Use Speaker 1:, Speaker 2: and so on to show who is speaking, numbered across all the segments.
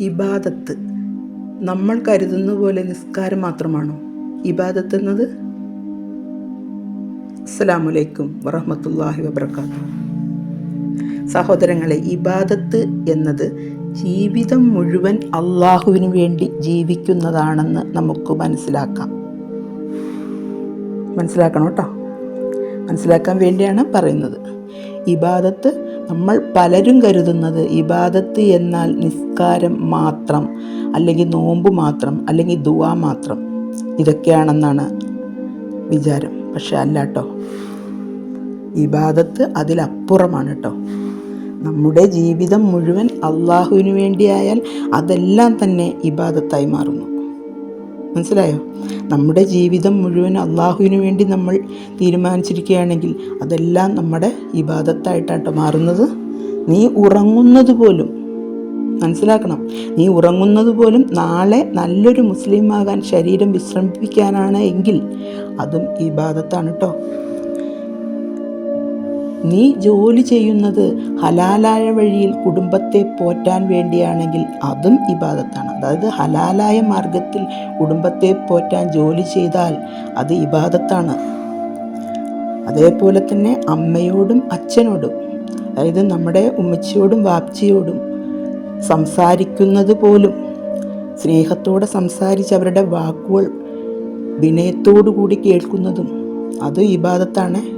Speaker 1: ഇബാദത്ത്. നമ്മൾ കരുതുന്ന പോലെ നിസ്കാരം മാത്രമാണോ? ഇബാദത്ത് എന്നത്? അസ്സലാമലൈക്കും വറഹമത്തല്ലാഹി വബർക്കാത്തു സഹോദരങ്ങളെ ഇബാദത്ത് എന്നത് ജീവിതം മുഴുവൻ അള്ളാഹുവിന് വേണ്ടി ജീവിക്കുന്നതാണെന്ന് നമുക്ക് മനസ്സിലാക്കാം. മനസ്സിലാക്കണം കേട്ടോ. മനസ്സിലാക്കാൻ വേണ്ടിയാണ് പറയുന്നത്. ഇബാദത്ത് നമ്മൾ പലരും കരുതുന്നത്. ഇബാദത്ത് എന്നാൽ നിസ്കാരം മാത്രം അല്ലെങ്കിൽ നോമ്പ് മാത്രം അല്ലെങ്കിൽ ദുവാ മാത്രം. ഇതൊക്കെയാണെന്നാണ് വിചാരം. പക്ഷെ അല്ല കേട്ടോ ഇബാദത്ത് അതിലപ്പുറമാണ് കേട്ടോ നമ്മുടെ ജീവിതം മുഴുവൻ അള്ളാഹുവിന് വേണ്ടിയായാൽ അതെല്ലാം തന്നെ ഇബാദത്തായി മാറുന്നു. മനസ്സിലായോ? നമ്മുടെ ജീവിതം മുഴുവൻ അള്ളാഹുവിന് വേണ്ടി നമ്മൾ തീരുമാനിച്ചിരിക്കുകയാണെങ്കിൽ അതെല്ലാം നമ്മുടെ ഇബാദത്തായിട്ടാട്ടോ മാറുന്നത്. നീ ഉറങ്ങുന്നത് പോലും മനസ്സിലാക്കണം. നീ ഉറങ്ങുന്നത് പോലും നാളെ നല്ലൊരു മുസ്ലിം ആകാൻ ശരീരം വിശ്രമിപ്പിക്കാനാണ് എങ്കിൽ അതും ഇബാദത്താണ് കേട്ടോ നീ ജോലി ചെയ്യുന്നത് ഹലാലായ വഴിയിൽ കുടുംബത്തെ പോറ്റാൻ വേണ്ടിയാണെങ്കിൽ അതും ഇബാദത്താണ്. അതായത് ഹലാലായ മാർഗത്തിൽ കുടുംബത്തെ പോറ്റാൻ ജോലി ചെയ്താൽ അത് ഇബാദത്താണ്. അതേപോലെ തന്നെ അമ്മയോടും അച്ഛനോടും അതായത് നമ്മുടെ ഉമ്മച്ചിയോടും വാപ്ചിയോടും സംസാരിക്കുന്നത് പോലും സ്നേഹത്തോടെ സംസാരിച്ച് അവരുടെ വാക്കുകൾ വിനയത്തോടു കൂടി കേൾക്കുന്നതും അത് ഇബാദത്താണ്.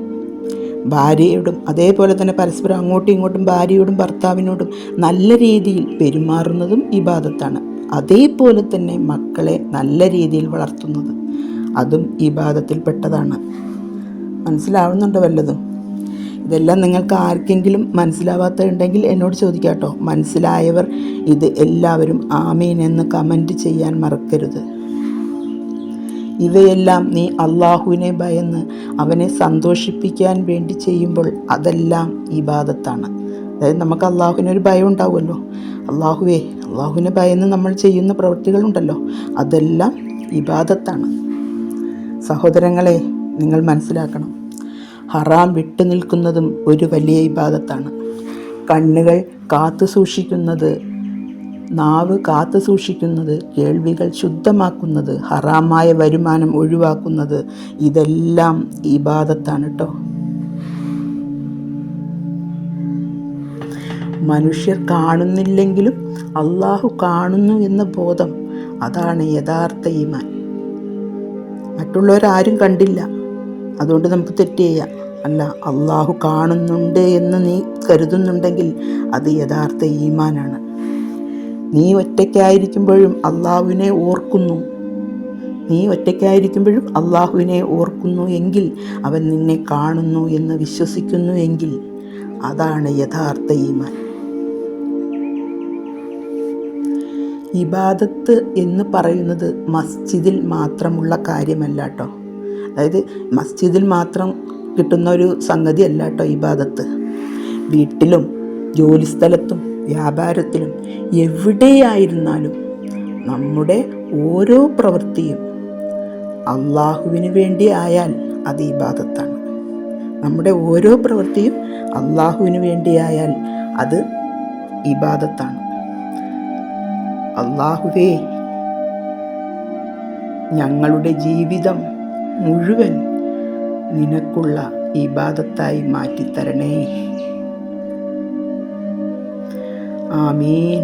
Speaker 1: ഭാര്യയോടും അതേപോലെ തന്നെ പരസ്പരം അങ്ങോട്ടും ഇങ്ങോട്ടും ഭാര്യയോടും ഭർത്താവിനോടും നല്ല രീതിയിൽ പെരുമാറുന്നതും ഇബാദത്താണ് അതേപോലെ തന്നെ മക്കളെ നല്ല രീതിയിൽ വളർത്തുന്നത് അതും ഇബാദത്തിൽപ്പെട്ടതാണ് മനസ്സിലാവുന്നുണ്ടോ വല്ലതും? ഇതെല്ലാം നിങ്ങൾക്ക് ആർക്കെങ്കിലും മനസ്സിലാവാത്തതുണ്ടെങ്കിൽ എന്നോട് ചോദിക്കാം മനസ്സിലായവർ ഇത് എല്ലാവരും ആമീൻ എന്ന് കമന്റ് ചെയ്യാൻ മറക്കരുത്. ഇവയെല്ലാം നീ അള്ളാഹുവിനെ ഭയന്ന് അവനെ സന്തോഷിപ്പിക്കാൻ വേണ്ടി ചെയ്യുമ്പോൾ അതെല്ലാം ഇബാദത്താണ് അതായത് നമുക്ക് അള്ളാഹുവിനൊരു ഭയം ഉണ്ടാവുമല്ലോ. അള്ളാഹുവേ അള്ളാഹുവിനെ ഭയന്ന് നമ്മൾ ചെയ്യുന്ന പ്രവൃത്തികളുണ്ടല്ലോ. അതെല്ലാം ഇബാദത്താണ് സഹോദരങ്ങളെ നിങ്ങൾ മനസ്സിലാക്കണം. ഹറാം വിട്ടു നിൽക്കുന്നതും ഒരു വലിയ ഇബാദത്താണ് കണ്ണുകൾ കാത്തു സൂക്ഷിക്കുന്നത് നാവ് കാത്തു സൂക്ഷിക്കുന്നത് കേൾവികൾ ശുദ്ധമാക്കുന്നത് ഹറാമായ വരുമാനം ഒഴിവാക്കുന്നത് ഇതെല്ലാം ഇബാദത്താണ് കേട്ടോ മനുഷ്യർ കാണുന്നില്ലെങ്കിലും അള്ളാഹു കാണുന്നു എന്ന ബോധം അതാണ് യഥാർത്ഥ ഈമാൻ. മറ്റുള്ളവരാരും കണ്ടില്ല. അതുകൊണ്ട് നമുക്ക് തെറ്റ് ചെയ്യാം. അല്ല അള്ളാഹു കാണുന്നുണ്ട് എന്ന് നീ കരുതുന്നുണ്ടെങ്കിൽ അത് യഥാർത്ഥ ഈമാനാണ്. നീ ഒറ്റയ്ക്കായിരിക്കുമ്പോഴും അള്ളാഹുവിനെ ഓർക്കുന്നു. നീ ഒറ്റയ്ക്കായിരിക്കുമ്പോഴും അള്ളാഹുവിനെ ഓർക്കുന്നു എങ്കിൽ അവൻ നിന്നെ കാണുന്നു എന്ന് വിശ്വസിക്കുന്നു എങ്കിൽ അതാണ് യഥാർത്ഥ ഈമാൻ. ഇബാദത്ത് എന്ന് പറയുന്നത് മസ്ജിദിൽ മാത്രമുള്ള കാര്യമല്ല കേട്ടോ അതായത് മസ്ജിദിൽ മാത്രം കിട്ടുന്ന ഒരു സംഗതി അല്ല കേട്ടോ ഇബാദത്ത്. വീട്ടിലും ജോലിസ്ഥലത്തും വ്യാപാരത്തിലും എവിടെയായിരുന്നാലും നമ്മുടെ ഓരോ പ്രവൃത്തിയും അള്ളാഹുവിന് വേണ്ടി ആയാൽ അത് ഇബാദത്താണ്. നമ്മുടെ ഓരോ പ്രവൃത്തിയും അള്ളാഹുവിന് വേണ്ടിയായാൽ അത് ഇബാദത്താണ്. അള്ളാഹുവേ ഞങ്ങളുടെ ജീവിതം മുഴുവൻ നിനക്കുള്ള ഇബാദത്തായി മാറ്റിത്തരണേ. ആമീൻ